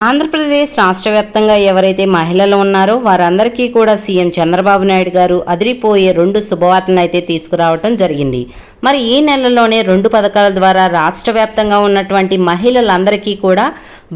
ఆంధ్రప్రదేశ్ రాష్ట్ర వ్యాప్తంగా ఎవరైతే మహిళలు ఉన్నారో వారందరికీ కూడా సీఎం చంద్రబాబు నాయుడు గారు అదిరిపోయే రెండు శుభవార్తలను అయితే తీసుకురావటం జరిగింది. మరి ఈ నెలలోనే రెండు పథకాల ద్వారా రాష్ట్ర వ్యాప్తంగా ఉన్నటువంటి మహిళలందరికీ కూడా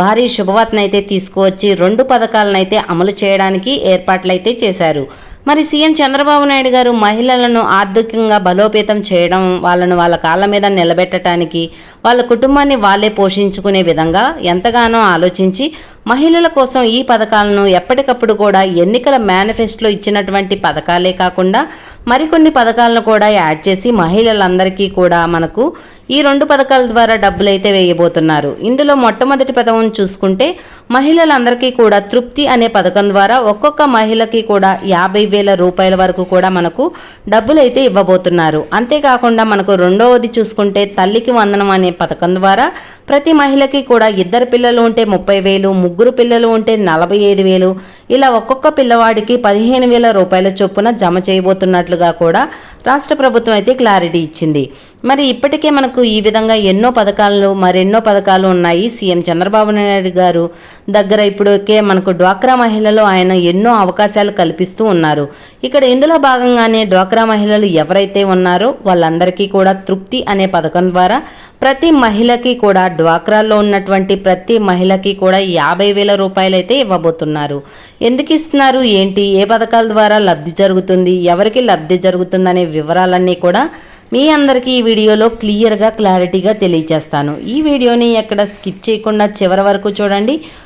భారీ శుభవార్తనైతే తీసుకువచ్చి రెండు పథకాలను అయితే అమలు చేయడానికి ఏర్పాట్లయితే చేశారు. మరి సీఎం చంద్రబాబు నాయుడు గారు మహిళలను ఆర్థికంగా బలోపేతం చేయడం వాళ్ళను వాళ్ళ కాళ్ళ మీద నిలబెట్టడానికి వాళ్ళ కుటుంబాన్ని వాళ్ళే పోషించుకునే విధంగా ఎంతగానో ఆలోచించి మహిళల కోసం ఈ పథకాలను ఎప్పటికప్పుడు కూడా ఎన్నికల మేనిఫెస్టోలో ఇచ్చినటువంటి పథకాలే కాకుండా మరికొన్ని పథకాలను కూడా యాడ్ చేసి మహిళలందరికీ కూడా మనకు ఈ రెండు పథకాల ద్వారా డబ్బులైతే వేయబోతున్నారు. ఇందులో మొట్టమొదటి పథకం చూసుకుంటే మహిళలందరికీ కూడా తృప్తి అనే పథకం ద్వారా ఒక్కొక్క మహిళకి కూడా యాభై వేల రూపాయల వరకు కూడా మనకు డబ్బులైతే ఇవ్వబోతున్నారు. అంతేకాకుండా మనకు రెండవది చూసుకుంటే తల్లికి వందనం అనే పథకం ద్వారా ప్రతి మహిళకి కూడా ఇద్దరు పిల్లలు ఉంటే ముప్పై వేలు ముగ్గురు పిల్లలు ఉంటే నలభై ఐదు వేలు. ఇలా ఒక్కొక్క పిల్లవాడికి పదిహేను వేల రూపాయల చొప్పున జమ చేయబోతున్నట్లుగా కూడా రాష్ట్ర ప్రభుత్వం అయితే క్లారిటీ ఇచ్చింది. మరి ఇప్పటికే మనకు ఈ విధంగా ఎన్నో పథకాలు మరెన్నో పథకాలు ఉన్నాయి. సీఎం చంద్రబాబు నాయుడు గారు దగ్గర ఇప్పటికే మనకు డ్వాక్రా మహిళలు ఆయన ఎన్నో అవకాశాలు కల్పిస్తూ ఉన్నారు. ఇక్కడ ఇందులో భాగంగానే డ్వాక్రా మహిళలు ఎవరైతే ఉన్నారో వాళ్ళందరికీ కూడా తృప్తి అనే పథకం ద్వారా ప్రతి మహిళకి కూడా డ్వాక్రాలో ఉన్నటువంటి ప్రతి మహిళకి కూడా యాభై వేల రూపాయలు అయితే ఇవ్వబోతున్నారు. ఎందుకు ఇస్తున్నారు? ఏంటి? ఏ పథకాల ద్వారా లబ్ధి జరుగుతుంది? ఎవరికి లబ్ధి జరుగుతుందనే వివరాలన్నీ కూడా మీ అందరికీ ఈ వీడియోలో క్లియర్గా క్లారిటీగా తెలియచేస్తాను ఈ వీడియోని ఎక్కడ స్కిప్ చేయకుండా చివరి వరకు చూడండి.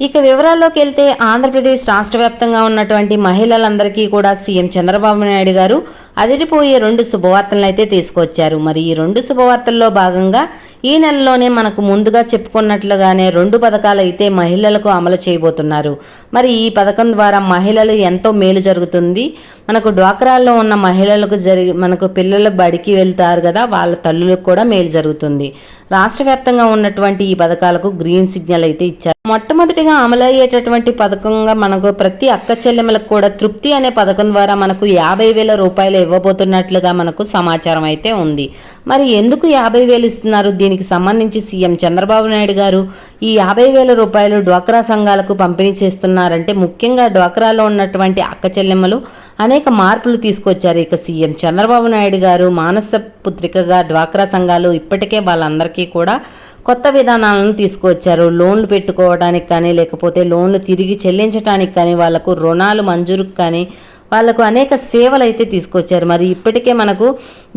ఇక వివరాల్లోకి వెళ్తే ఆంధ్రప్రదేశ్ రాష్ట్ర వ్యాప్తంగా ఉన్నటువంటి మహిళలందరికీ కూడా సీఎం చంద్రబాబు నాయుడు గారు అదిరిపోయే రెండు శుభవార్తలను అయితే తీసుకొచ్చారు. మరి ఈ రెండు శుభవార్తల్లో భాగంగా ఈ నెలలోనే మనకు ముందుగా చెప్పుకున్నట్లుగానే రెండు పథకాలు అయితే మహిళలకు అమలు చేయబోతున్నారు. మరి ఈ పథకం ద్వారా మహిళలు ఎంతో మేలు జరుగుతుంది. మనకు డ్వాక్రాల్లో ఉన్న మహిళలకు జరిగి మనకు పిల్లలు బడికి వెళ్తారు కదా వాళ్ళ తల్లులకు కూడా మేలు జరుగుతుంది. రాష్ట్ర వ్యాప్తంగా ఉన్నటువంటి ఈ పథకాలకు గ్రీన్ సిగ్నల్ అయితే ఇచ్చారు. మొట్టమొదటిగా అమలయ్యేటటువంటి పథకంగా మనకు ప్రతి అక్క చెల్లెమలకు కూడా తృప్తి అనే పథకం ద్వారా మనకు యాభై వేల రూపాయలు ఇవ్వబోతున్నట్లుగా మనకు సమాచారం అయితే ఉంది. మరి ఎందుకు యాభై వేలు ఇస్తున్నారు? దీనికి సంబంధించి సీఎం చంద్రబాబు నాయుడు గారు ఈ యాభై వేల రూపాయలు డ్వాక్రా సంఘాలకు పంపిణీ చేస్తున్నారంటే ముఖ్యంగా డ్వాక్రాలో ఉన్నటువంటి అక్క చెల్లెమ్మలు అనేక మార్పులు తీసుకొచ్చారు. ఇక సీఎం చంద్రబాబు నాయుడు గారు మానస పుత్రికగా డ్వాక్రా సంఘాలు ఇప్పటికే వాళ్ళందరికీ కూడా కొత్త విధానాలను తీసుకువచ్చారు లోన్లు పెట్టుకోవడానికి కానీ లేకపోతే లోన్లు తిరిగి చెల్లించడానికి కానీ వాళ్ళకు రుణాలు మంజూరుకు కానీ వాళ్ళకు అనేక సేవలు అయితే తీసుకొచ్చారు. మరి ఇప్పటికే మనకు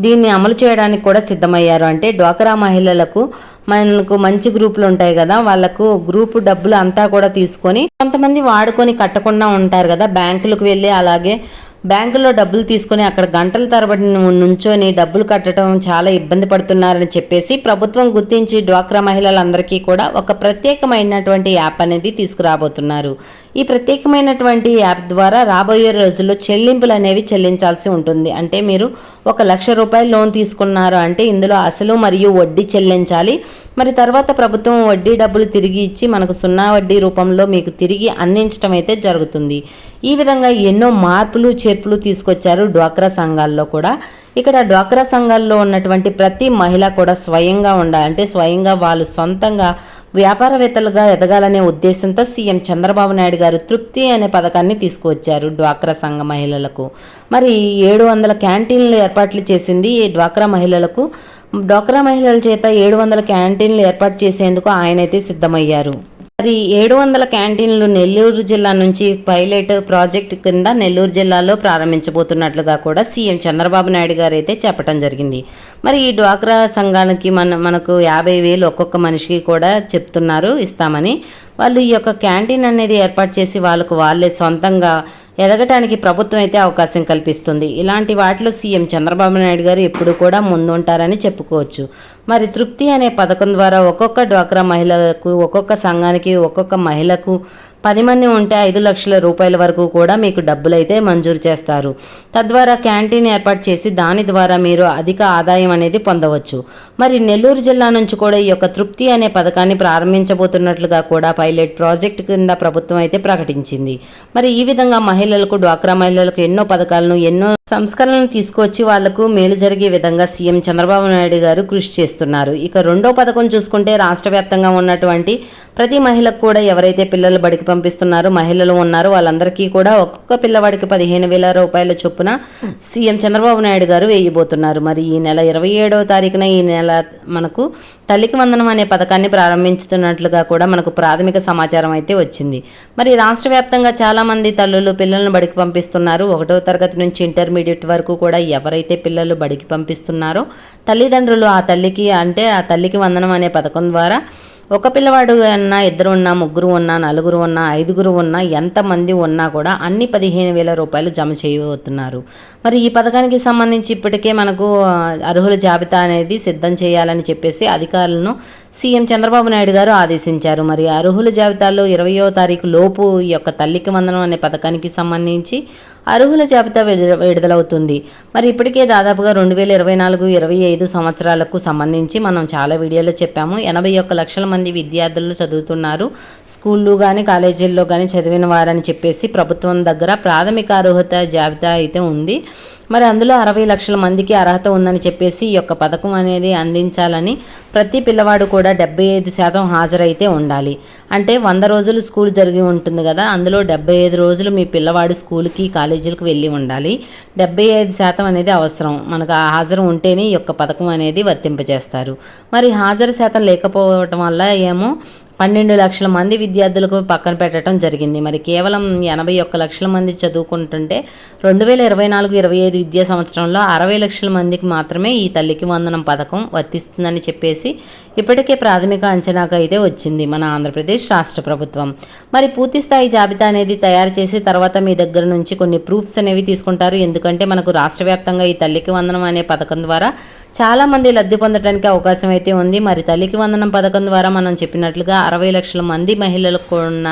దీన్ని అమలు చేయడానికి కూడా సిద్ధమయ్యారు. అంటే డ్వాక్రా మహిళలకు మనకు మంచి గ్రూపులు ఉంటాయి కదా వాళ్ళకు గ్రూపు డబ్బులు అంతా కూడా తీసుకొని కొంతమంది వాడుకొని కట్టకుండా ఉంటారు కదా బ్యాంకులకు వెళ్ళి అలాగే బ్యాంకులో డబ్బులు తీసుకొని అక్కడ గంటల తరబడి నుంచొని డబ్బులు కట్టడం చాలా ఇబ్బంది పడుతున్నారని చెప్పేసి ప్రభుత్వం గుర్తించి డ్వాక్రా మహిళలందరికీ కూడా ఒక ప్రత్యేకమైనటువంటి యాప్ అనేది తీసుకురాబోతున్నారు. ఈ ప్రత్యేకమైనటువంటి యాప్ ద్వారా రాబోయే రోజుల్లో చెల్లింపులు అనేవి చెల్లించాల్సి ఉంటుంది. అంటే మీరు ఒక లక్ష రూపాయలు లోన్ తీసుకున్నారు అంటే ఇందులో అసలు మరియు వడ్డీ చెల్లించాలి. మరి తర్వాత ప్రభుత్వం వడ్డీ డబ్బులు తిరిగి ఇచ్చి మనకు సున్నా వడ్డీ రూపంలో మీకు తిరిగి అందించడం అయితే జరుగుతుంది. ఈ విధంగా ఎన్నో మార్పులు చేర్పులు తీసుకొచ్చారు డ్వాక్రా సంఘాల్లో కూడా. ఇక్కడ డ్వాక్రా సంఘాల్లో ఉన్నటువంటి ప్రతి మహిళ కూడా స్వయంగా ఉండాలి. అంటే స్వయంగా వాళ్ళు సొంతంగా వ్యాపారవేత్తలుగా ఎదగాలనే ఉద్దేశంతో సీఎం చంద్రబాబు నాయుడు గారు తృప్తి అనే పథకాన్ని తీసుకువచ్చారు డ్వాక్రా సంఘ మహిళలకు. మరి ఏడు వందల క్యాంటీన్లు ఏర్పాట్లు చేసింది ఈ డ్వాక్రా మహిళలకు. డ్వాక్రా మహిళల చేత ఏడు వందల క్యాంటీన్లు ఏర్పాటు చేసేందుకు ఆయనైతే సిద్ధమయ్యారు. మరి ఏడు వందల క్యాంటీన్లు నెల్లూరు జిల్లా నుంచి పైలట్ ప్రాజెక్ట్ కింద నెల్లూరు జిల్లాలో ప్రారంభించబోతున్నట్లుగా కూడా సీఎం చంద్రబాబు నాయుడు గారు అయితే చెప్పడం జరిగింది. మరి ఈ డ్వాక్రా సంఘానికి మన మనకు యాభై వేలు ఒక్కొక్క మనిషికి కూడా చెప్తున్నారు ఇస్తామని. వాళ్ళు ఈ యొక్క క్యాంటీన్ అనేది ఏర్పాటు చేసి వాళ్ళకు వాళ్ళే సొంతంగా ఎదగటానికి ప్రభుత్వం అయితే అవకాశం కల్పిస్తుంది. ఇలాంటి వాటిలో సీఎం చంద్రబాబు నాయుడు గారు ఎప్పుడు కూడా ముందుంటారని చెప్పుకోవచ్చు. మరి తృప్తి అనే పథకం ద్వారా ఒక్కొక్క డ్వాక్రా మహిళలకు ఒక్కొక్క సంఘానికి ఒక్కొక్క మహిళకు పది మంది ఉంటే ఐదు లక్షల రూపాయల వరకు కూడా మీకు డబ్బులైతే మంజూరు చేస్తారు. తద్వారా క్యాంటీన్ ఏర్పాటు చేసి దాని ద్వారా మీరు అధిక ఆదాయం అనేది పొందవచ్చు. మరి నెల్లూరు జిల్లా నుంచి కూడా ఈ యొక్క తృప్తి అనే పథకాన్ని ప్రారంభించబోతున్నట్లుగా కూడా పైలట్ ప్రాజెక్ట్ కింద ప్రభుత్వం అయితే ప్రకటించింది. మరి ఈ విధంగా మహిళలకు డ్వాక్రా మహిళలకు ఎన్నో పథకాలను ఎన్నో సంస్కరణలు తీసుకొచ్చి వాళ్ళకు మేలు జరిగే విధంగా సీఎం చంద్రబాబు నాయుడు గారు కృషి చేస్తున్నారు. ఇక రెండో పథకం చూసుకుంటే రాష్ట్ర వ్యాప్తంగా ఉన్నటువంటి ప్రతి మహిళకు కూడా ఎవరైతే పిల్లలు బడికి పంపిస్తున్నారో మహిళలు ఉన్నారో వాళ్ళందరికీ కూడా ఒక్కొక్క పిల్లవాడికి పదిహేను వేల రూపాయల చొప్పున సీఎం చంద్రబాబు నాయుడు గారు వేయబోతున్నారు. మరి ఈ నెల ఇరవై ఏడవ తారీఖున ఈ నెల మనకు తల్లికి వందనం అనే పథకాన్ని ప్రారంభించుతున్నట్లుగా కూడా మనకు ప్రాథమిక సమాచారం అయితే వచ్చింది. మరి రాష్ట్ర వ్యాప్తంగా చాలామంది తల్లులు పిల్లలను బడికి పంపిస్తున్నారు. ఒకటో తరగతి నుంచి ఇంటర్మీడియట్ వరకు కూడా ఎవరైతే పిల్లలు బడికి పంపిస్తున్నారో తల్లిదండ్రులు ఆ తల్లికి అంటే ఆ తల్లికి వందనం అనే పథకం ద్వారా ఒక పిల్లవాడు అన్నా ఇద్దరు ఉన్నా ముగ్గురు ఉన్నా నలుగురు ఉన్నా ఐదుగురు ఉన్నా ఎంతమంది ఉన్నా కూడా అన్ని పదిహేను వేల రూపాయలు జమ చేయబోతున్నారు. మరి ఈ పథకానికి సంబంధించి ఇప్పటికే మనకు అర్హుల జాబితా అనేది సిద్ధం చేయాలని చెప్పేసి అధికారులను సీఎం చంద్రబాబు నాయుడు గారు ఆదేశించారు. మరి అర్హుల జాబితాలో ఇరవయో తారీఖు లోపు ఈ యొక్క తల్లికి వందనం అనే పథకానికి సంబంధించి అర్హుల జాబితా విడుదలవుతుంది. మరి ఇప్పటికే దాదాపుగా రెండు వేల ఇరవై నాలుగు ఇరవై ఐదు సంవత్సరాలకు సంబంధించి మనం చాలా వీడియోలో చెప్పాము. ఎనభై ఒక్క లక్షల మంది విద్యార్థులు చదువుతున్నారు. స్కూళ్ళు కానీ కాలేజీల్లో కానీ చదివిన వారని చెప్పేసి ప్రభుత్వం దగ్గర ప్రాథమిక అర్హత జాబితా అయితే ఉంది. మరి అందులో అరవై లక్షల మందికి అర్హత ఉందని చెప్పేసి ఈ యొక్క పథకం అనేది అందించాలని ప్రతి పిల్లవాడు కూడా డెబ్బై ఐదు శాతం హాజరైతే ఉండాలి. అంటే వంద రోజులు స్కూల్ జరిగి ఉంటుంది కదా అందులో డెబ్బై ఐదు రోజులు మీ పిల్లవాడు స్కూల్కి కాలేజీలకు వెళ్ళి ఉండాలి. డెబ్బై ఐదు శాతం అనేది అవసరం. మనకు ఆ హాజరు ఉంటేనే ఈ యొక్క పథకం అనేది వర్తింపజేస్తారు. మరి హాజరు శాతం లేకపోవటం వల్ల ఏమో పన్నెండు లక్షల మంది విద్యార్థులకు పక్కన పెట్టడం జరిగింది. మరి కేవలం ఎనభై ఒక్క లక్షల మంది చదువుకుంటుంటే రెండు వేల ఇరవై నాలుగు ఇరవై ఐదు విద్యా సంవత్సరంలో అరవై లక్షల మందికి మాత్రమే ఈ తల్లికి వందనం పథకం వర్తిస్తుందని చెప్పేసి ఇప్పటికే ప్రాథమిక అంచనాకు అయితే వచ్చింది మన ఆంధ్రప్రదేశ్ రాష్ట్ర ప్రభుత్వం. మరి పూర్తి స్థాయి జాబితా అనేది తయారు చేసి తర్వాత మీ దగ్గర నుంచి కొన్ని ప్రూఫ్స్ అనేవి తీసుకుంటారు. ఎందుకంటే మనకు రాష్ట్ర వ్యాప్తంగా ఈ తల్లికి వందనం అనే పథకం ద్వారా చాలా మంది లబ్ధి పొందడానికి అవకాశం అయితే ఉంది. మరి తల్లికి వందనం పథకం ద్వారా మనం చెప్పినట్లుగా అరవై లక్షల మంది మహిళలకు ఉన్న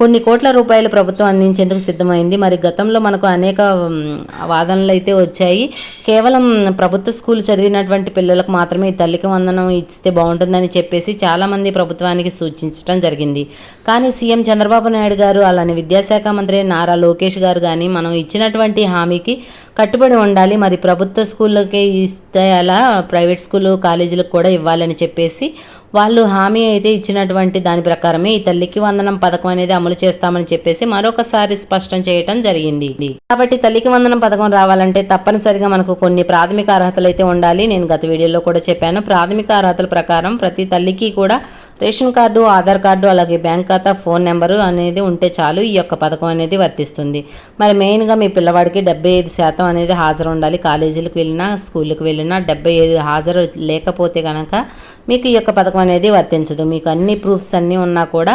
కొన్ని కోట్ల రూపాయలు ప్రభుత్వం అందించేందుకు సిద్ధమైంది. మరి గతంలో మనకు అనేక వాదనలు అయితే వచ్చాయి. కేవలం ప్రభుత్వ స్కూల్ చదివినటువంటి పిల్లలకు మాత్రమే ఈ తల్లికి వందనం ఇస్తే బాగుంటుందని చెప్పేసి చాలామంది ప్రభుత్వానికి సూచించడం జరిగింది. కానీ సీఎం చంద్రబాబు నాయుడు గారు అలానే విద్యాశాఖ మంత్రి నారా లోకేష్ గారు కానీ మనం ఇచ్చినటువంటి హామీకి కట్టుబడి ఉండాలి. మరి ప్రభుత్వ స్కూళ్ళకి ఇస్తే అలా ప్రైవేట్ స్కూల్ కాలేజీలకు కూడా ఇవ్వాలని చెప్పేసి వాళ్ళు హామీ అయితే ఇచ్చినటువంటి దాని ప్రకారమే ఈ తల్లికి వందనం పథకం అనేది అమలు చేస్తామని చెప్పేసి మరొకసారి స్పష్టం చేయటం జరిగింది. కాబట్టి తల్లికి వందనం పథకం రావాలంటే తప్పనిసరిగా మనకు కొన్ని ప్రాథమిక అర్హతలు అయితే ఉండాలి. నేను గత వీడియోలో కూడా చెప్పాను. ప్రాథమిక అర్హతల ప్రకారం ప్రతి తల్లికి కూడా రేషన్ కార్డు ఆధార్ కార్డు అలాగే బ్యాంక్ ఖాతా ఫోన్ నెంబరు అనేది ఉంటే చాలు ఈ యొక్క పథకం అనేది వర్తిస్తుంది. మరి మెయిన్గా మీ పిల్లవాడికి డెబ్బై ఐదు శాతం అనేది హాజరు ఉండాలి కాలేజీలకు వెళ్ళినా స్కూళ్ళకి వెళ్ళినా డెబ్బై ఐదు హాజరు లేకపోతే కనుక మీకు ఈ యొక్క పథకం అనేది వర్తించదు. మీకు అన్ని ప్రూఫ్స్ అన్నీ ఉన్నా కూడా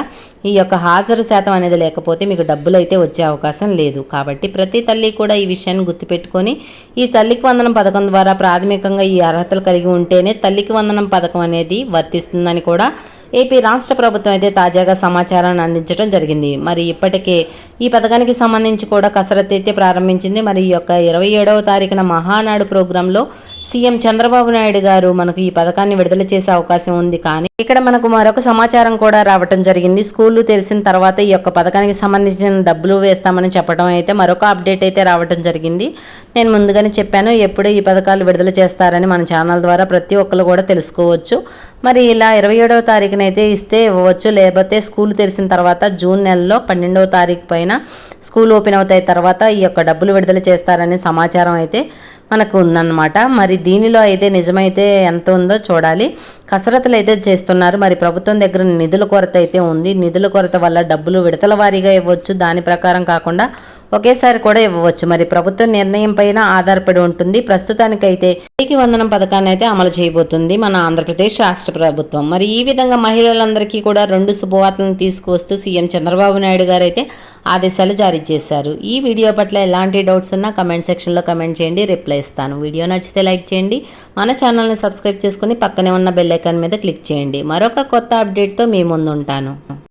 ఈ యొక్క హాజరు శాతం అనేది లేకపోతే మీకు డబ్బులు అయితే వచ్చే అవకాశం లేదు. కాబట్టి ప్రతి తల్లి కూడా ఈ విషయాన్ని గుర్తుపెట్టుకొని ఈ తల్లికి వందనం పథకం ద్వారా ప్రాథమికంగా ఈ అర్హతలు కలిగి ఉంటేనే తల్లికి వందనం పథకం అనేది వర్తిస్తుందని కూడా ఏపీ రాష్ట్ర ప్రభుత్వం అయితే తాజాగా సమాచారాన్ని అందించడం జరిగింది. మరి ఇప్పటికే ఈ పథకానికి సంబంధించి కూడా కసరత్తు అయితే ప్రారంభించింది. మరి ఈ యొక్క ఇరవై ఏడవ తారీఖున మహానాడు ప్రోగ్రాంలో సీఎం చంద్రబాబు నాయుడు గారు మనకు ఈ పథకాన్ని విడుదల చేసే అవకాశం ఉంది. కానీ ఇక్కడ మనకు మరొక సమాచారం కూడా రావటం జరిగింది. స్కూళ్ళు తెరిచిన తర్వాత ఈ యొక్క పథకానికి సంబంధించిన డబ్బులు వేస్తామని చెప్పడం అయితే మరొక అప్డేట్ అయితే రావటం జరిగింది. నేను ముందుగానే చెప్పాను ఎప్పుడు ఈ పథకాలు విడుదల చేస్తారని మన ఛానల్ ద్వారా ప్రతి ఒక్కరు కూడా తెలుసుకోవచ్చు. మరి ఇలా ఇరవై ఏడవ తారీఖునైతే ఇస్తే ఇవ్వచ్చు లేకపోతే స్కూల్ తెరిచిన తర్వాత జూన్ నెలలో పన్నెండవ తారీఖు పైన స్కూల్ ఓపెన్ అవుతాయి తర్వాత ఈ యొక్క డబ్బులు విడుదల చేస్తారనే సమాచారం అయితే మనకు ఉందన్నమాట. మరి దీనిలో అయితే నిజమైతే ఎంత ఉందో చూడాలి. కసరత్తులు అయితే చేస్తున్నారు. మరి ప్రభుత్వం దగ్గర నిధుల కొరత అయితే ఉంది. నిధుల కొరత వల్ల డబ్బులు విడతల వారీగా ఇవ్వచ్చు. దాని ప్రకారం కాకుండా ఒకేసారి కూడా ఇవ్వవచ్చు. మరి ప్రభుత్వ నిర్ణయం పైన ఆధారపడి ఉంటుంది. ప్రస్తుతానికైతే ఇంటికి వందనం పథకాన్ని అయితే అమలు చేయబోతుంది మన ఆంధ్రప్రదేశ్ రాష్ట్ర ప్రభుత్వం. మరి ఈ విధంగా మహిళలందరికీ కూడా రెండు శుభవార్తలను తీసుకువస్తూ సీఎం చంద్రబాబు నాయుడు గారు అయితే ఆదేశాలు జారీ చేశారు. ఈ వీడియో పట్ల ఎలాంటి డౌట్స్ ఉన్నా కమెంట్ సెక్షన్లో కమెంట్ చేయండి. రిప్లై ఇస్తాను. వీడియో నచ్చితే లైక్ చేయండి. మన ఛానల్ని సబ్స్క్రైబ్ చేసుకుని పక్కనే ఉన్న బెల్ ఐకాన్ మీద క్లిక్ చేయండి. మరొక కొత్త అప్డేట్తో మీ ముందు ఉంటాను